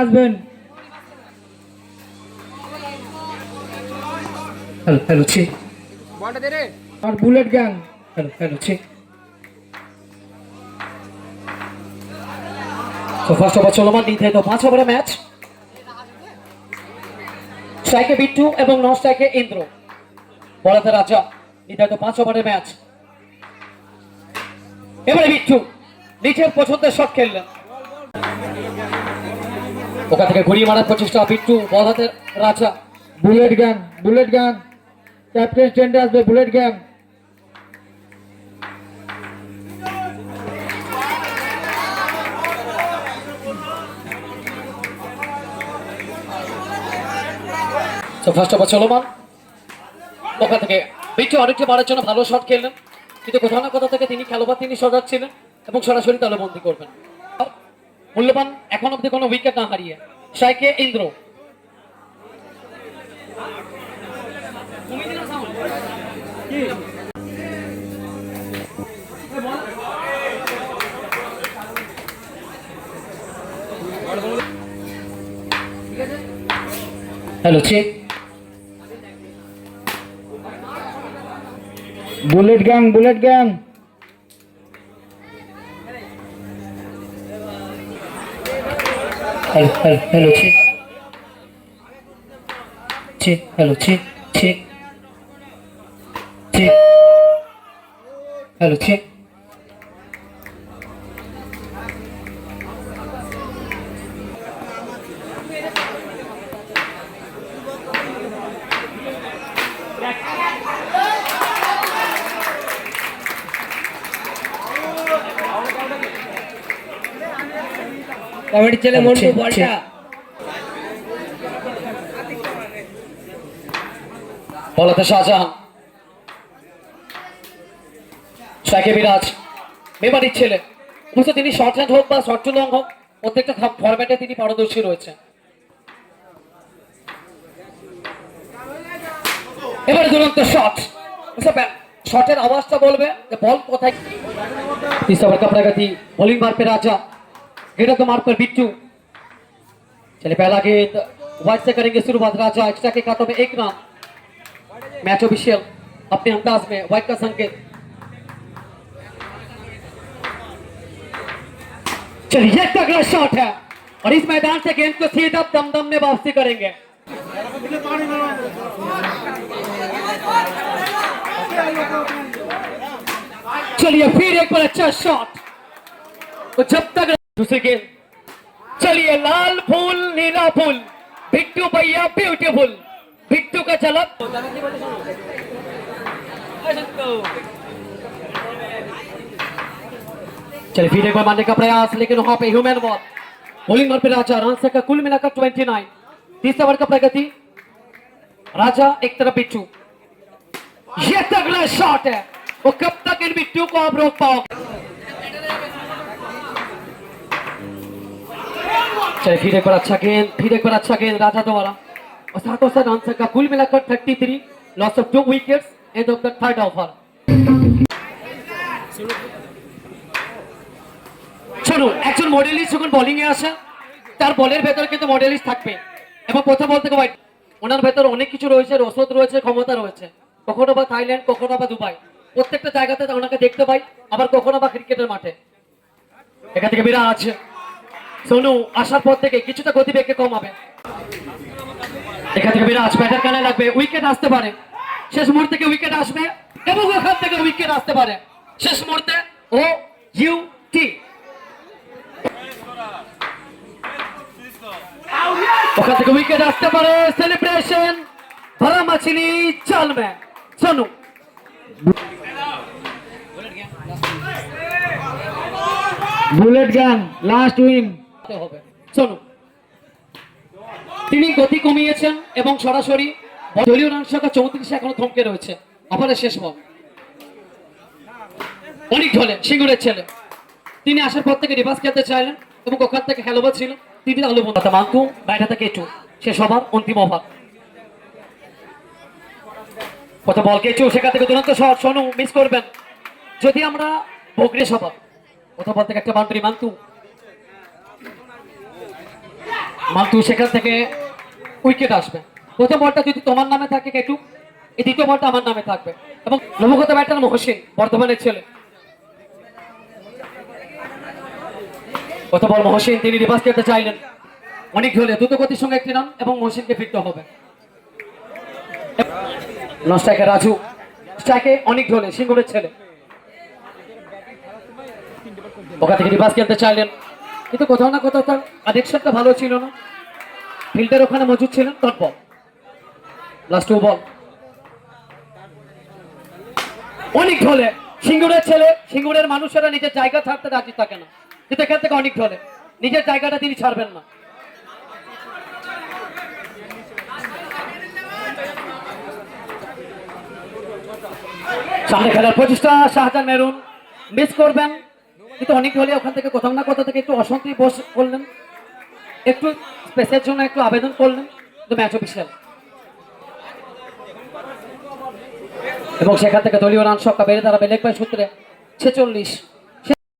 আসবেন। Hello hello ছি। আর বুলেট গ্যাং। হ্যালো হ্যালো ছি। তো ফার্স্ট ওভার চলমান নির্ধারিত পাঁচ ওভারের ম্যাচ স্ট্রাইকে বিট্টু এবং নন স্ট্রাইকে ইন্দ্র। বলাতে রাজা নির্ধারিত পাঁচ ওভারের ম্যাচ এবারে বিট্টু নিজের পছন্দের শট খেললেন। ওখান থেকে ঘুরিয়ে মারার প্রচেষ্টা বিট্টু বল হাতে Raja. Bullet gang bullet gang captain স্ট্যান্ডে আসবে বুলেট গ্যাং তো ফার্স্ট ওভার চলমান ওখান থেকে বিট্টু অনেকটি মারার জন্য ভালো শট খেললেন। কিন্তু কোথাও না কোথাও থেকে তিনি খেলোয়াড় তিনি সজাগ ছিলেন এবং সরাসরি তালবন্দি করবেন। মূল্যবান এখন অব্দি কোনো উইকেট না হারিয়ে। সাইকে Indra. Hello check bullet gang bullet gang. Hello hello hello check check hello check check check hello check comedy ছেলে মন্টু বলটা। বলতে শাহজাহান সাকিব বিরাজ মেবাড়ির ছেলে। অবশ্য তিনি শর্ট হোক বা শর্ট লং হোক প্রত্যেকটা ফরম্যাটে তিনি পারদর্শী রয়েছেন। এবার দুরন্ত শট শটের আওয়াজটা বলবে যে বল কোথায় তিস্তা বলকাপড়াঘাতি বোলিং মারপে রাজা। मार पे राजा गेंद तो मार पर बिट्टू। चले पहला गेंद वाइड से करेंगे शुरुआत। राजा एक्स्ट्रा के खातों में एक रन मैच ऑफिशियल, अपने अंदाज में वाइड का संकेत। चलिए, ये तगड़ा शॉट है। और इस मैदान से गेंद को सीधा दमदम में वापसी करेंगे। चलिए, फिर एक बार अच्छा शॉट तो जब तक दूसरी गेंद चलिए, लाल फूल, नीला फूल। बिट्टू भैया ब्यूटीफुल बिट्टू का झलक चलिए, फिर एक बार मारने का प्रयास, लेकिन वहाँ पे ह्यूमन बॉल बॉलिंग पे राजा रन का कुल मिलाकर 29 तीसरे ओवर का प्रगति। राजा, एक तरफ़ बिट्टू। ये तगड़ा शॉट है। वो कब तक इन बिट्टू को आप रोक पाओगे? चलिए फिर एक बार अच्छा गेंद फिर एक बार अच्छा गेंद राजा द्वारा और सातों सात रन का कुल मिलाकर 33 loss of two wickets end of the third over শুনুন একজন মডেলিস্ট যখন বোলিং এ আসে তার বলের ভেতরে কিন্তু মডেলিস্ট থাকবে এবং প্রথম বল থেকে হোয়াইট ওনার ভেতরে অনেক কিছু রয়েছে রসদ রয়েছে ক্ষমতা রয়েছে কখনো বা থাইল্যান্ড কখনো বা দুবাই প্রত্যেকটা জায়গাতে ওনাকে দেখতে পাই আবার কখনো বা ক্রিকেটের মাঠে এখান থেকে বিরাট আছে সোনু, আসার পর থেকে কিছুটা গতিবেগকে কমাবে এখান থেকে বিরাজ, ব্যাটার কানে লাগবে উইকেট আসতে পারে। শেষ মুহূর্তে থেকে উইকেট আসবে? এবং ওখান থেকে উইকেট আসতে পারে। শেষ মুহূর্তে ও ইউ টি ওখান থেকে উইকেট আসতে পারে সেলিব্রেশন ভরা মাছিলি চাল মে Sonu. Bullet gang last win হবে। শোনো তিনি গতি কমিয়েছেন এবং সরাসরি দলীয় রান সংখ্যা চৌত্রিশে এখনও থমকে রয়েছে। আবারের শেষ বল। অনেক ঢলে, সিঙ্গুরের ছেলে। তিনি আসার পর থেকে রিভার্স খেলতে চাইলেন এবং ওখান থেকে হেলোবা ছিল তিনি আলু বন্ধু মাঙ্কু বাইরে থেকে একটু শেষ ওভার, অন্তিম ওভার। কত বল কেচু সেখান থেকে দুরন্ত শট। সোনু মিস করবেন। যদি আমরা বগরে সভা কত বল থেকে একটা বাউন্ডারি, মান্তু। মালতু সেখান থেকে উইকেট আসবে। প্রথম বলটা যদি তোমার নামে থাকে, কেটু, এই দ্বিতীয় বলটা আমার নামে থাকবে। এবং নবগত ব্যাটার মহসিন বর্ধমানের ছেলে। কত বল মহসিন, তিনি রিভার্স খেলতে চাইলেন। অনেক হলে দ্রুত গতির সঙ্গে একটি রান এবং মহসিনকে ফিরতে হবে। নন স্ট্রাইকে রাজু। স্ট্রাইকে অনেক হলে সিঙ্গুরের ছেলে। ওখান থেকে রিভার্স খেলতে চাইলেন। কিন্তু কোথাও না কোথাও তার কানেকশনটা ভালো ছিল না। ফিল্ডের ওখানে মজুদ ছিলেন বল লাস্ট বল অনেক ঢলে। সিঙ্গুরের ছেলে, সিঙ্গুরের মানুষেরা নিজের জায়গা ছাড়তে রাজি থাকে না। কিন্তু এখান থেকে অনেক ঢলে। নিজের জায়গাটা তিনি ছাড়বেন না। সামনে খেলার প্রচেষ্টা, শাহজাহান মেরুন মিস করবেন। কিন্তু অনেক হলে ওখান থেকে কোথাও না কোথাও থেকে একটু অশান্তি বস করলেন। একটু স্পেসের জন্য একটু আবেদন করলেন কিন্তু ম্যাচ অফিসিয়াল এবং সেখান থেকে দলীয় রান সংখ্যা বেড়ে দাঁড়াবে লেগ বাই সূত্রে ছেচল্লিশ।